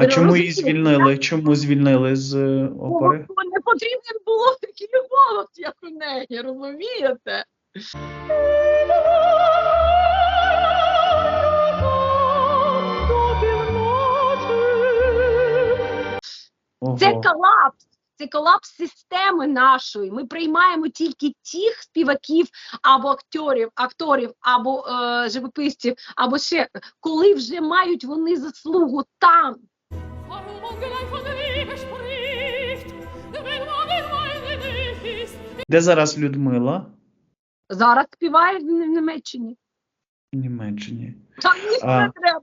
А чому її звільнили? Чому звільнили з е, опери? Бо не потрібен було такий голос, як у неї, розумієте? Це колапс. Це колапс системи нашої. Ми приймаємо тільки тих співаків або акторів, акторів, або е, живописців, або ще коли вже мають вони заслугу там. Де зараз Людмила? Зараз співає в Нім- Німеччині. В Німеччині. Замість А. не треба.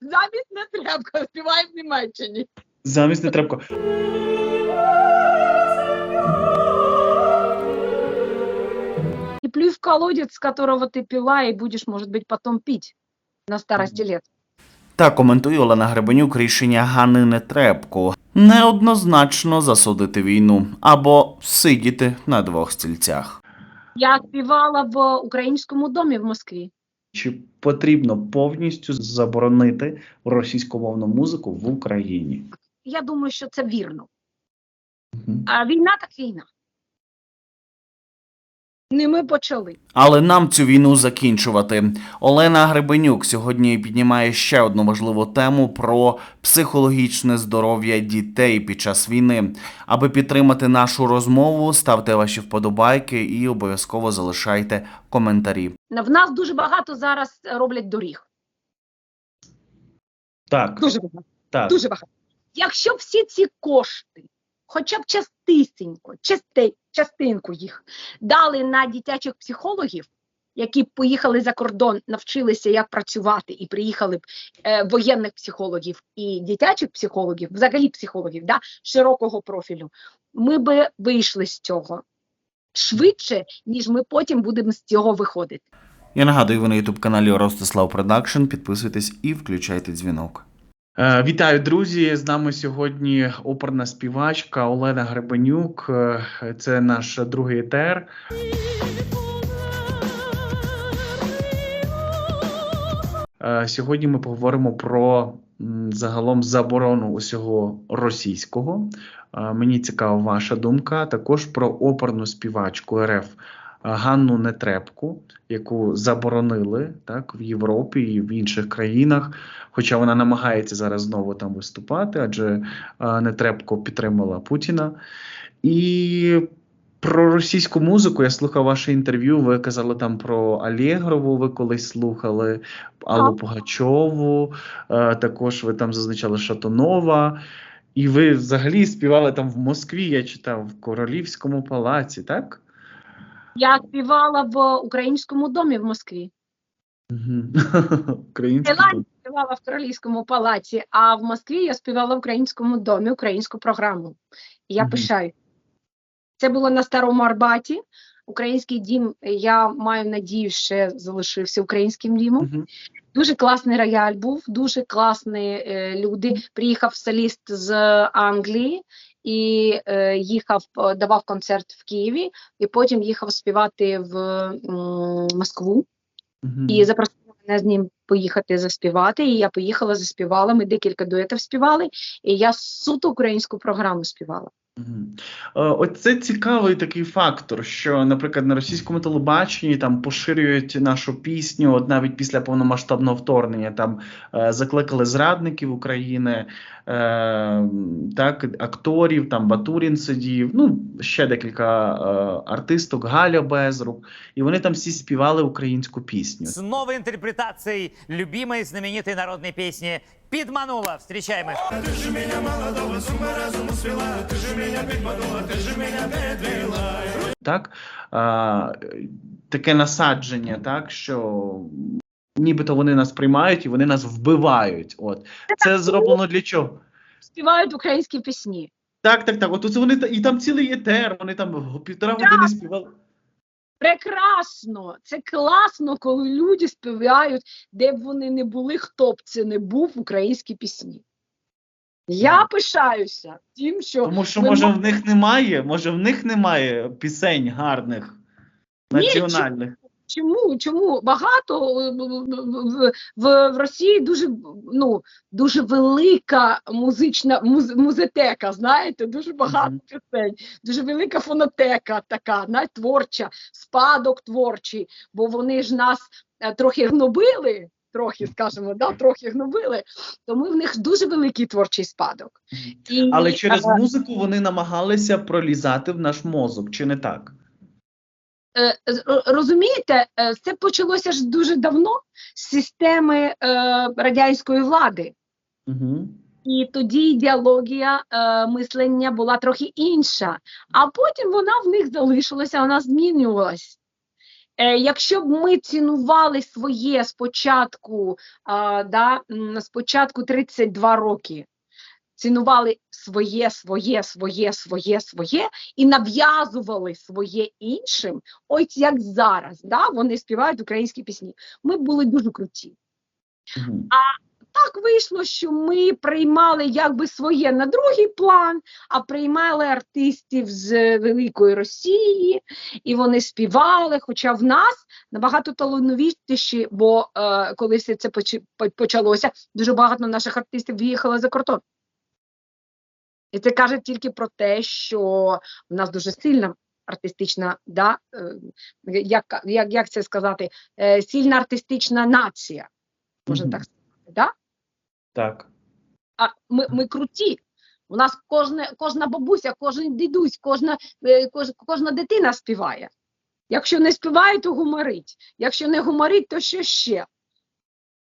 Замість не треба. Співає в Німеччині. Замість не треба. И плюй в колодец, с которого ты пила, и будешь, может быть, потом пить на старости лет. Та коментує Олена Гребенюк рішення Ганни Нетребко неоднозначно засудити війну або сидіти на двох стільцях. Я співала в українському домі в Москві. Чи потрібно повністю заборонити російськомовну музику в Україні? Я думаю, що це вірно. Мгм. А війна так війна. Не ми почали. Але нам цю війну закінчувати. Олена Гребенюк сьогодні піднімає ще одну важливу тему про психологічне здоров'я дітей під час війни. Аби підтримати нашу розмову, ставте ваші вподобайки і обов'язково залишайте коментарі. В нас дуже багато зараз роблять доріг. Так, Дуже багато. так. Дуже багато. Якщо всі ці кошти, хоча б частисінько, части, частинку їх дали на дитячих психологів, які поїхали за кордон, навчилися, як працювати, і приїхали б е, воєнних психологів і дитячих психологів, взагалі психологів, да, широкого профілю, ми би вийшли з цього швидше, ніж ми потім будемо з цього виходити. Я нагадую, ви на ютуб каналі Ростислав Продакшн. Підписуйтесь і включайте дзвінок. Е, Вітаю, друзі! З нами сьогодні оперна співачка Олена Гребенюк. Е, Це наш другий етер. Е, Сьогодні ми поговоримо про загалом заборону усього російського. Мені цікава ваша думка. Також про оперну співачку РФ Ганну Нетребку, яку заборонили так в Європі і в інших країнах. Хоча вона намагається зараз знову там виступати, адже е, Нетребко підтримала Путіна. І про російську музику я слухав ваше інтерв'ю. Ви казали там про Алєгрову, ви колись слухали Аллу. Пугачову, е, також ви там зазначали Шатунова. І ви взагалі співали там в Москві, я читав, в Королівському палаці, так? Я співала в українському домі в Москві. Український Таїланд співала в Королівському палаці, а в Москві я співала в українському домі українську програму. І я пишаю. Це було на Старому Арбаті. Український дім, я маю надію, ще залишився українським дімом. Мгм. Дуже класний рояль був, дуже класні е, люди. Приїхав соліст з Англії і е, їхав, е, давав концерт в Києві, і потім їхав співати в м, Москву. Мгм. І запросив мене з ним поїхати заспівати. І я поїхала, заспівала. Ми декілька дуетів співали, і я суто українську програму співала. Е, Оце цікавий такий фактор, що, наприклад, на російському телебаченні там поширюють нашу пісню, от навіть після повномасштабного вторгнення там е, закликали зрадників України, е, так, акторів, там Батурін сидів, ну ще декілька артисток, Галя Безрук, і вони там всі співали українську пісню. с новой интерпретацией любимой знаменитой народной песни «Підманула». Встречаем их. так, а, таке насадження, так, що нібито вони нас приймають і вони нас вбивають. От. Це зроблено для чого? Співають українські пісні. Так, так, так. От вони та- і там цілий етер, вони там півтора години співали. Прекрасно! Це класно, коли люди співають, де б вони не були, хто б це не був українські пісні. Я пишаюся тим, що Тому що, ми може, мо- в них немає, може, в них немає пісень гарних, Ні, національних. Чому? Чому багато е, в, в, в Росії дуже ну дуже велика музична муз, музетека, знаєте, дуже багато Мгм. пісень, дуже велика фонотека така, навіть творча, спадок творчий, бо вони ж нас е, трохи гнобили. Трохи, скажімо, да, трохи гнобили, тому в них дуже великий творчий спадок. І, Але через е, музику вони намагалися пролізати в наш мозок, чи не так? Е, розумієте, е, це почалося ж дуже давно з системи е, радянської влади. Угу. І тоді ідеологія е, мислення була трохи інша, а потім вона в них залишилася, вона змінювалась. Е, якщо б ми цінували своє спочатку, е, да, спочатку 32 роки, цінували своє, своє, своє, своє, своє і нав'язували своє іншим, ось як зараз, да, вони співають українські пісні. Ми були дуже круті Угу. так вийшло, що ми приймали якби своє на другий план, а приймали артистів з великої Росії, і вони співали. Хоча в нас набагато талановитіші, бо е, коли все це почалося, дуже багато наших артистів виїхало за кордон. І це каже тільки про те, що в нас дуже сильна артистична, да, е, як, як, як це сказати, е, сильна артистична нація, можна Мгм. так сказати. Да? Так. а ми, ми круті. У нас кожна, кожна бабуся, кожен дідусь, кожна, е, кож, кожна дитина співає. Якщо не співає, то гуморить. Якщо не гуморить, то що ще?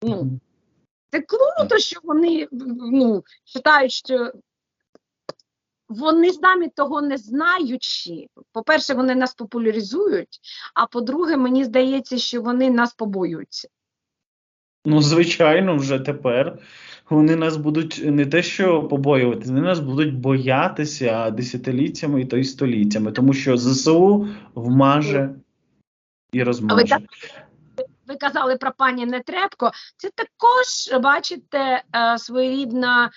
Ну, це круто, що вони ну, вважають, що вони самі того не знаючи. По-перше, вони нас популяризують, а по-друге, мені здається, що вони нас побоюються. Ну, звичайно, вже тепер вони нас будуть не те, що побоюватися, вони нас будуть боятися десятиліттями і то й століттями, тому що ЗСУ вмаже і розмаже. ви казали про пані Нетребко, це також, бачите, е, своєрідна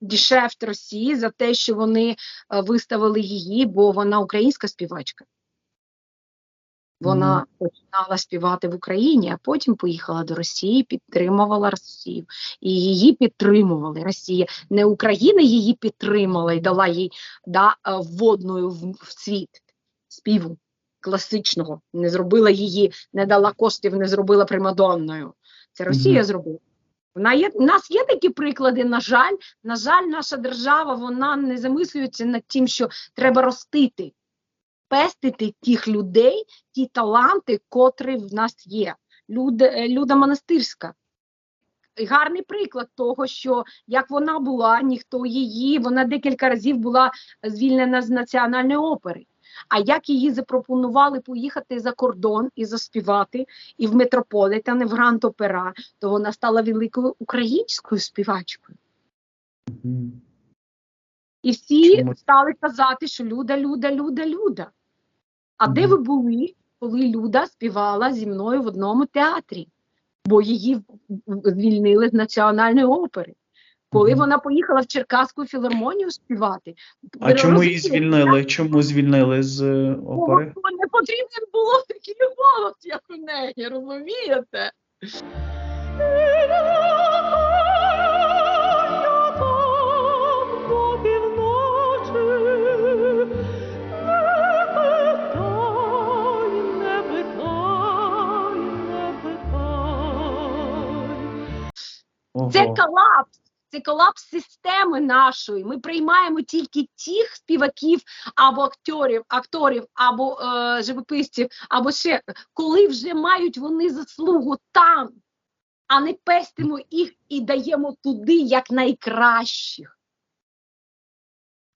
дешефт Росії за те, що вони е, виставили її, бо вона українська співачка. Вона починала співати в Україні, а потім поїхала до Росії, підтримувала Росію. І її підтримували. Росія не Україна її підтримала і дала їй да, е, вводною в, в світ співу класичного, не зробила її, не дала коштів, не зробила примадонною. Це Росія Мгм. зробила. Вона є, у нас є такі приклади, на жаль, на жаль, наша держава вона не замислюється над тим, що треба ростити, пестити тих людей, ті таланти, котрі в нас є. Люда, е, Люда Монастирська. Гарний приклад того, що як вона була, ніхто її, вона декілька разів була звільнена з національної опери. А як її запропонували поїхати за кордон і заспівати, і в Метрополітен, і в Гранд Опера, то вона стала великою українською співачкою. І всі Чому? стали казати, що Люда, Люда, Люда, Люда. А де ви були, коли Люда співала зі мною в одному театрі? Бо її звільнили з національної опери. Коли вона поїхала в Черкаську філармонію співати, А чому її звільнили? Чому звільнили з е, Бо не потрібен було такий голос, як у неї, розумієте? Це колапс. Це колапс системи нашої. Ми приймаємо тільки тих співаків або акторів, акторів, або е, живописців, або ще коли вже мають вони заслугу там, а не пестимо їх і даємо туди як найкращих.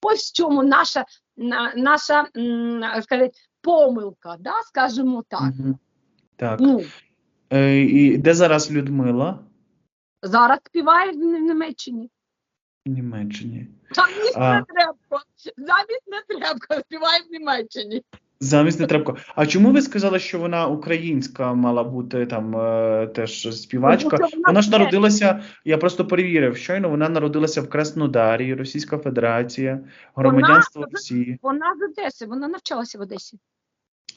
Ось в чому наша, наша м, помилка, да, скажімо так. Мгм. Так. Ну, Е, і де зараз Людмила? Зараз співає в Німеччині. В Німеччині. Замість А. не треба. Замість не треба. Співає в Німеччині. Замість Нетребко. А чому ви сказали, що вона українська мала бути там е, теж співачка? Вона Вона ж народилася, я просто перевірив щойно, вона народилася в Краснодарі, Російська Федерація, громадянство Вона- Росії. Вона з Одеси, вона навчалася в Одесі.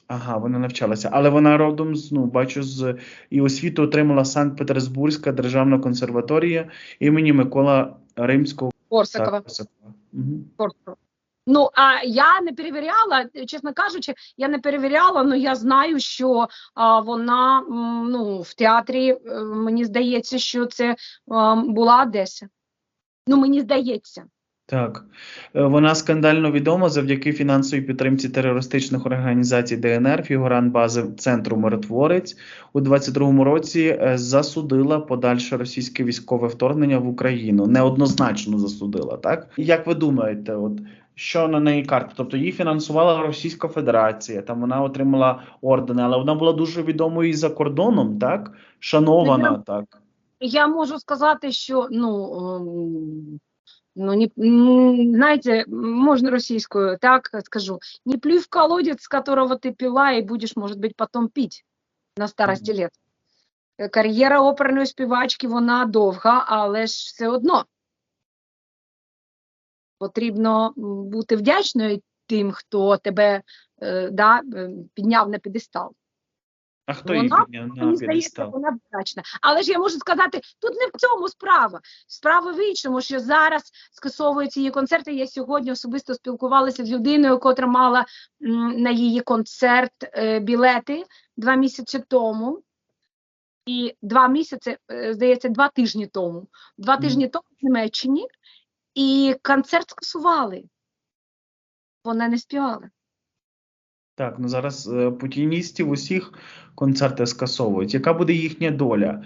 Ага, вона навчалася. Але вона родом з, ну, бачу, з і освіту отримала Санкт-Петербурзька державна консерваторія імені Микола Римського Корсакова. Корсакова. Мгм. Корсакова. Ну, а я не перевіряла, чесно кажучи, я не перевіряла, але я знаю, що а, вона м, ну, в театрі, е, мені здається, що це а, була Одеса. Ну, мені здається. Так. Е, Вона скандально відома завдяки фінансовій підтримці терористичних організацій ДНР, фігурант бази Центру Миротворець у 22-му році е, засудила подальше російське військове вторгнення в Україну. Неоднозначно засудила, так? Як ви думаєте, от що на неї карта? Тобто її фінансувала Російська Федерація, там вона отримала ордени, але вона була дуже відомою і за кордоном, так? Шанована, так. Я можу сказати, що ну, ем, ну не, м, знаєте, можна російською, так скажу, не плюй в колодец, з которого ти пила, і будеш, може бути, потім піть на старості лет. Е, Кар'єра оперної співачки, вона довга, але ж все одно потрібно бути вдячною тим, хто тебе е, да, підняв на підестал. А хто її Вона, підняв на Мені здається, вона вдячна. Але ж я можу сказати, тут не в цьому справа. Справа в іншому, що зараз скасовуються її концерти. Я сьогодні особисто спілкувалася з людиною, котра мала м, на її концерт е, білети два місяці тому. І два місяці, е, здається, два тижні тому. Два тижні тому в Німеччині, і концерт скасували. Вона не співала. Так, ну зараз е, путіністів усіх концерти скасовують. Яка буде їхня доля?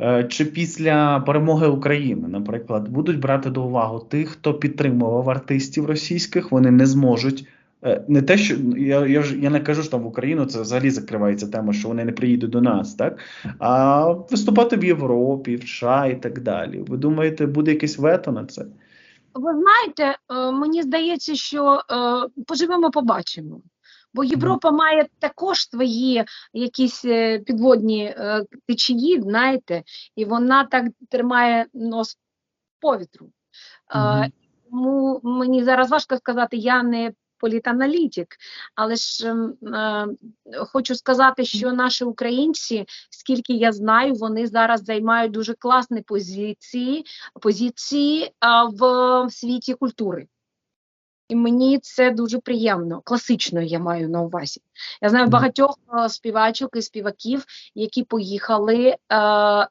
Е, Чи після перемоги України, наприклад, будуть брати до уваги тих, хто підтримував артистів російських, вони не зможуть. е, Не те, що я, я, ж- я не кажу, що там в Україну це взагалі закривається тема, що вони не приїдуть до нас, так? А виступати в Європі, в США і так далі. Ви думаєте, буде якесь вето на це? Ви знаєте, мені здається, що поживемо, побачимо. Бо Європа має також свої якісь е, підводні е, течії, знаєте, і вона так тримає нос повітру. Е, Тому мені зараз важко сказати, я не політаналітик, але ж ем, е, хочу сказати, що наші українці, скільки я знаю, вони зараз займають дуже класні позиції, позиції а, в світі культури. І мені це дуже приємно, класичною я маю на увазі. Я знаю багатьох е, співачок і співаків, які поїхали е,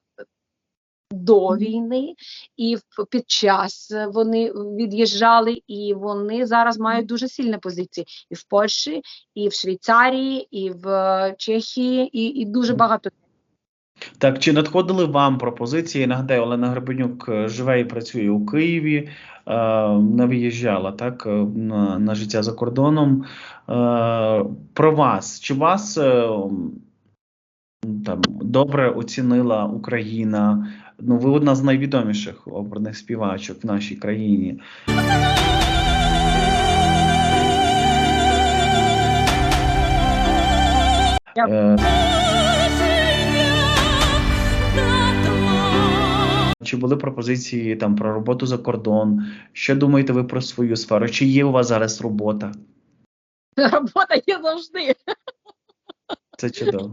до війни, і в- під час вони від'їжджали, і вони зараз мають дуже сильні позиції. І в Польщі, і в Швейцарії, і в е, Чехії, і, і дуже багато. Так, чи надходили вам пропозиції? Нагадаю, Олена Гребенюк е, живе і працює у Києві, е, не виїжджала так, е, на, на життя за кордоном. Про вас. Чи вас там, добре оцінила Україна? Ну, ви одна з найвідоміших оперних співачок в нашій країні. Е, Чи були пропозиції там про роботу за кордон? Що думаєте ви про свою сферу? Чи є у вас зараз робота? Робота є завжди. Це чудово.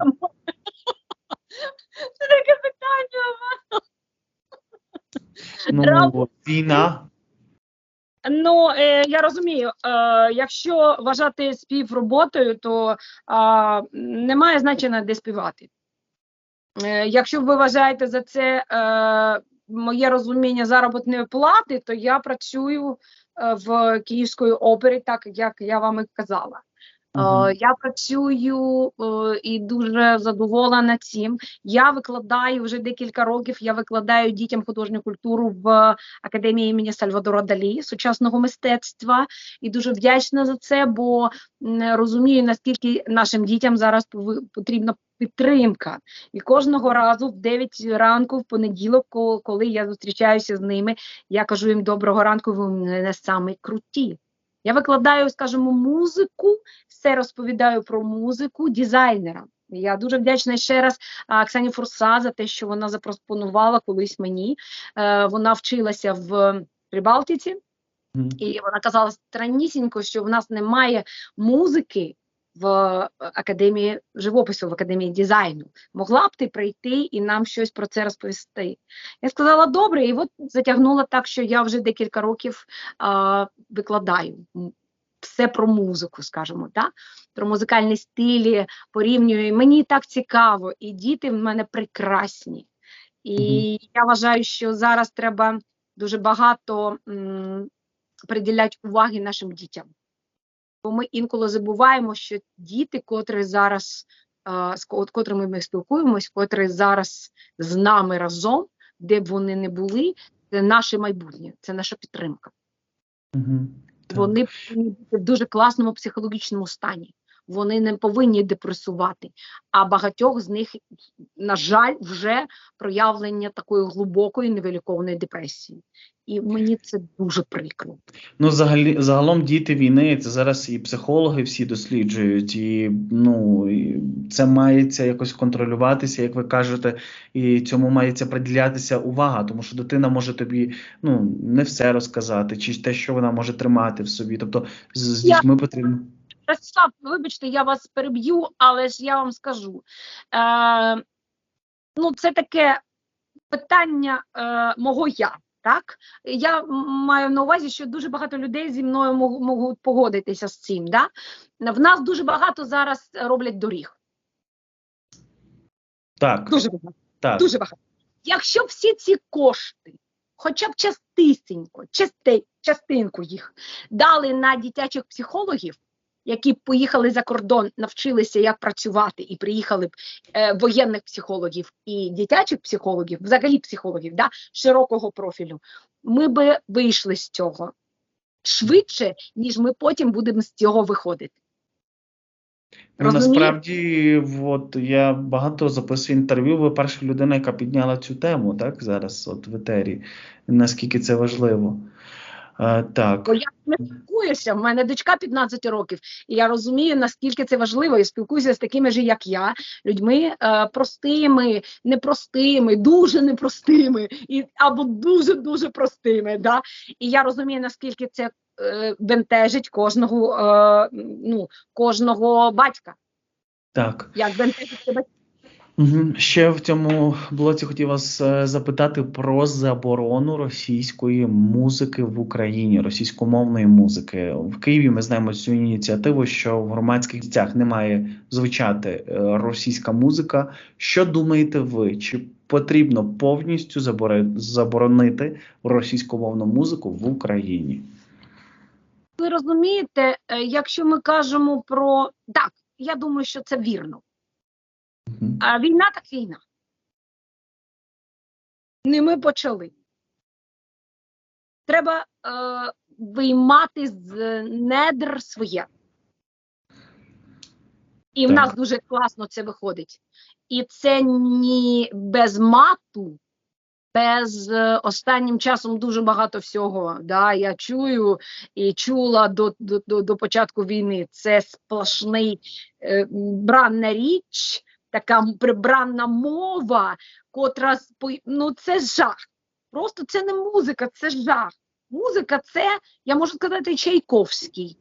Це таке питання. Ну, війна. Ну, е, я розумію, е, якщо вважати спів роботою, то е, немає значення, де співати. Е, якщо ви вважаєте за це е, моє розуміння заробітної плати, то я працюю е, в Київської опері, так як я вам і казала. Е, Я працюю е, і дуже задоволена цим. Я викладаю вже декілька років. Я викладаю дітям художню культуру в академії імені Сальвадора Далі сучасного мистецтва і дуже вдячна за це, бо розумію наскільки нашим дітям зараз потрібна підтримка. І кожного разу в 9 ранку, в понеділок, коли я зустрічаюся з ними, я кажу їм доброго ранку, ви у мене самі круті. Я викладаю, скажімо, музику, все розповідаю про музику дизайнера. Я дуже вдячна ще раз Оксані Фурса за те, що вона запропонувала колись мені. Е, вона вчилася в Прибалтиці, і вона казала страннісінько, що в нас немає музики в е, академії живопису, в академії дизайну. Могла б ти прийти і нам щось про це розповісти? Я сказала, добре, і от затягнула так, що я вже декілька років а, викладаю все про музику, скажімо, так? про музикальні стилі, порівнюю. І Мені так цікаво, і діти в мене прекрасні. І я вважаю, що зараз треба дуже багато м, приділяти уваги нашим дітям. Бо ми інколи забуваємо, що діти, котрі зараз, з котрими ми спілкуємось, котрі зараз з нами разом, де б вони не були, це наше майбутнє, це наша підтримка. Угу. Вони в дуже класному психологічному стані. Вони не повинні депресувати. А багатьох з них, на жаль, вже проявлення такої глибокої невилікованої депресії. І мені це дуже прикро. Ну, взагалі, загалом діти війни, це зараз і психологи всі досліджують, і ну і це мається якось контролюватися, як ви кажете, і цьому мається приділятися увага, тому що дитина може тобі ну не все розказати, чи те, що вона може тримати в собі. Тобто з, з дітьми потрібно. Ростислав, вибачте, я вас переб'ю, але ж я вам скажу. Е, ну, це таке питання е, мого я. Так, я маю на увазі, що дуже багато людей зі мною можуть погодитися з цим. Да? В нас дуже багато зараз роблять доріг. Так, Дуже багато. так. Дуже багато. Якщо всі ці кошти, хоча б частисінько, части, частинку їх дали на дитячих психологів, які б поїхали за кордон, навчилися, як працювати, і приїхали б е, воєнних психологів і дитячих психологів, взагалі психологів, да, широкого профілю, ми би вийшли з цього швидше, ніж ми потім будемо з цього виходити. Ну, насправді, от я багато записую інтерв'ю. Ви перша людина, яка підняла цю тему, так зараз, от в етері. Наскільки це важливо. Е, так. Бо я не спілкуюся, в мене дочка 15 років, і я розумію, наскільки це важливо, і спілкуюся з такими ж, як я, людьми е, простими, непростими, дуже непростими, і, або дуже-дуже простими. Да? І я розумію, наскільки це е, бентежить кожного, е, ну, кожного батька, Так. як бентежить себе. Ще в цьому блоці хотів вас е, запитати про заборону російської музики в Україні, російськомовної музики. В Києві ми знаємо цю ініціативу, що в громадських місцях не має звучати е, російська музика. Що думаєте ви? Чи потрібно повністю заборонити російськомовну музику в Україні? Ви розумієте, е, якщо ми кажемо про так, я думаю, що це вірно. А війна так війна. Не ми почали. Треба е, виймати з недр своє. І в Так. нас дуже класно це виходить. І це ні без мату, без е, останнім часом дуже багато всього. Да, я чую і чула до, до, до, до початку війни. Це сплошний е, бранна річ, така прибранна мова, котра ну це жах. Просто це не музика, це жах. Музика це, я можу сказати, Чайковський.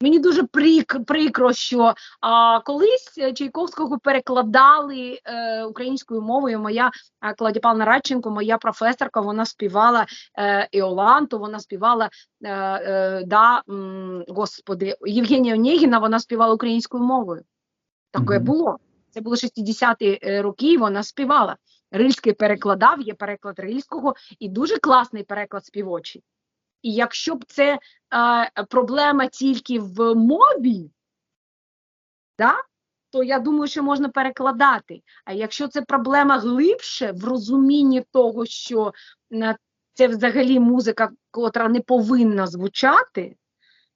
Мені дуже прик, прикро, що а, колись Чайковського перекладали е, українською мовою. Моя е, Клавдія Павловна Радченко, моя професорка, вона співала е, Іоланту, вона співала е, е, да, м, господи, Євгенія Онєгіна, вона співала українською мовою. Таке було. Це були 60-ті е, роки, вона співала. Рильський перекладав, є переклад Рильського і дуже класний переклад співочий. І якщо б це е, проблема тільки в мові, да, то я думаю, що можна перекладати. А якщо це проблема глибше в розумінні того, що е, це взагалі музика, котра не повинна звучати,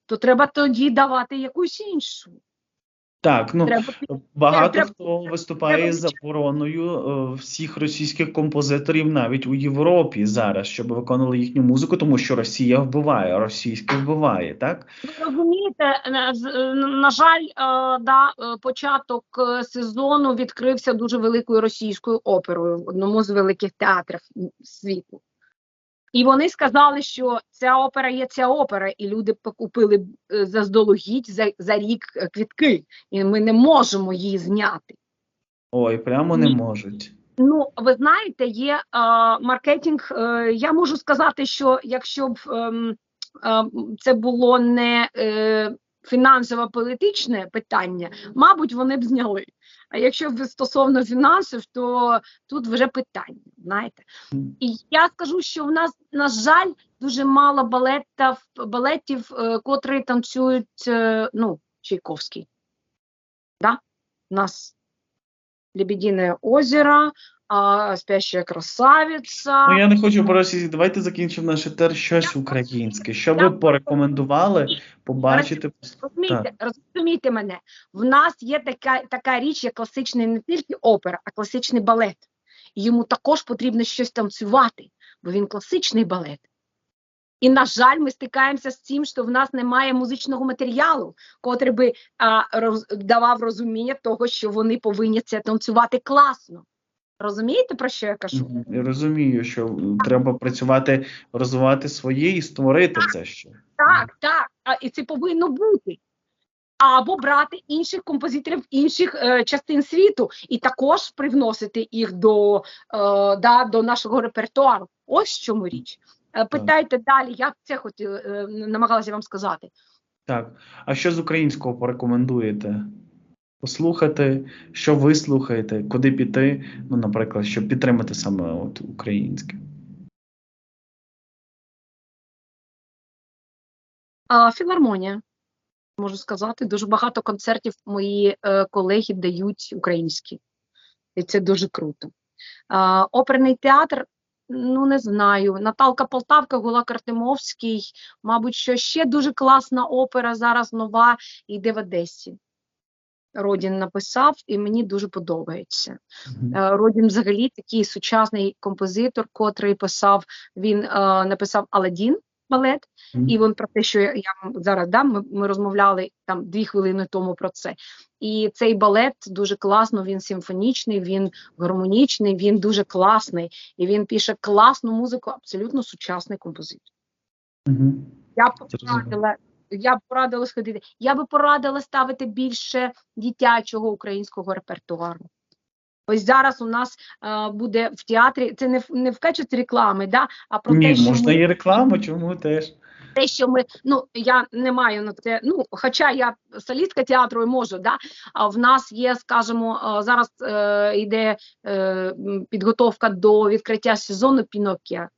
то треба тоді давати якусь іншу. Так, ну Треба Багато Треба- хто виступає треба з забороною е, всіх російських композиторів навіть у Європі зараз, щоб виконували їхню музику, тому що Росія вбиває, російське вбиває, так? Ви розумієте, е, е, на жаль, е, да, е, початок е, сезону відкрився дуже великою російською оперою в одному з великих театрів світу. І вони сказали, що ця опера є ця опера, і люди покупили е, заздалегідь за, за рік е, квітки, і ми не можемо її зняти. Ой, прямо не Ні. можуть. Ну, ви знаєте, є е, маркетинг. Е, я можу сказати, що якщо б ем, ем, це було не е, фінансово-політичне питання, мабуть, вони б зняли. А якщо стосовно фінансів, то тут вже питання. Знаєте, і я скажу, що в нас, на жаль, дуже мало балетів, балетів, котрі танцюють, е, ну, Чайковський. Да? У нас Лебединое озеро, а, Спящая красавица. Ну я не хочу про російську. Давайте закінчимо наше тер щось українське. Що ви порекомендували побачити? Розумієте, розумієте мене. В нас є така, така річ, як класичний не тільки опера, а класичний балет. І йому також потрібно щось танцювати, бо він класичний балет. І, на жаль, ми стикаємося з тим, що в нас немає музичного матеріалу, котрий би а, роз, давав розуміння того, що вони повинні це танцювати класно. Розумієте, про що я кажу? Я розумію, що м, треба працювати, розвивати своє і створити це ще. Так, так. А, і це повинно бути. Або брати інших композиторів інших е, частин світу і також привносити їх до, е, да, до нашого репертуару. Ось в чому річ. Е, питайте далі, я це хотіла, е, намагалася вам сказати. Так. А що з українського порекомендуєте? Послухати, що ви слухаєте, куди піти, ну, наприклад, щоб підтримати саме от українське. А, філармонія, можу сказати, дуже багато концертів мої е, колеги дають українські. І це дуже круто. А, оперний театр, ну не знаю. Наталка Полтавка, Гулак Артемовський, мабуть, що ще дуже класна опера зараз нова йде в Одесі. Родін написав, і мені дуже подобається. Е, Родін взагалі такий сучасний композитор, котрий писав, він е, написав Аладдін балет, і він про те, що я, я вам зараз дам, ми, ми розмовляли там дві хвилини тому про це. І цей балет дуже класно, він симфонічний, він гармонічний, він дуже класний, і він пише класну музику, абсолютно сучасний композитор. Я порадила, я б порадила сходити. Я би порадила ставити більше дитячого українського репертуару. Ось зараз у нас е, буде в театрі, це не не в качестві реклами, да, а про те, що можна ми, і рекламу, чому теж. те, що ми ну я не маю на це. Ну, хоча я солістка театру і можу, да, а в нас є, скажімо, е, зараз е, йде е, підготовка до відкриття сезону Піноккія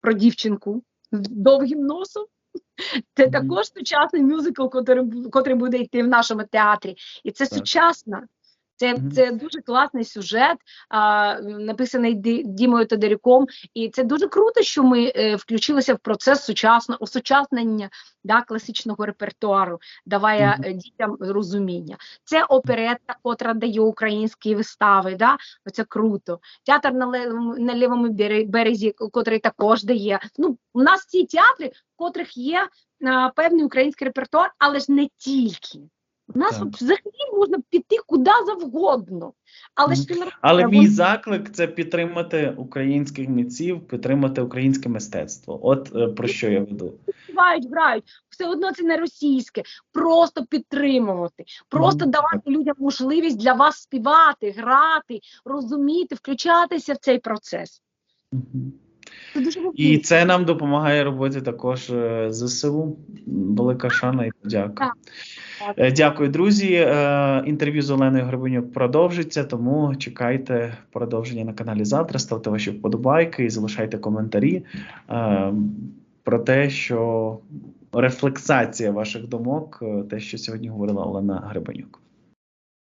про дівчинку з довгим носом. Це також сучасний мюзикл, котрий, котрий буде йти в нашому театрі. І це Так. сучасно. Це, це дуже класний сюжет, а, написаний Ді- Дімою Тодорюком. І це дуже круто, що ми е, включилися в процес сучасно, осучаснення да, класичного репертуару, даває Мгм. е, дітям розуміння. Це оперетта, котра дає українські вистави. Да? Це круто. Театр на левому, на лівому березі, котрий також дає. Ну, у нас ці театри, в котрих є а, певний український репертуар, але ж не тільки. У нас Так. взагалі можна піти куди завгодно. Але ж. Але мій заклик це підтримати українських митців, підтримати українське мистецтво. От е, про що я веду. співають, грають, все одно це не російське. Просто підтримувати, просто Мгм. давати людям можливість для вас співати, грати, розуміти, включатися в цей процес. Мгм. Це дуже І це нам допомагає робити також е, ЗСУ. Велика шана і подяка. Так. Е, Дякую, друзі. Е, Інтерв'ю з Оленою Гребенюк продовжиться, тому чекайте продовження на каналі завтра. Ставте ваші вподобайки і залишайте коментарі про те, що рефлексація ваших думок, те, що сьогодні говорила Олена Гребенюк.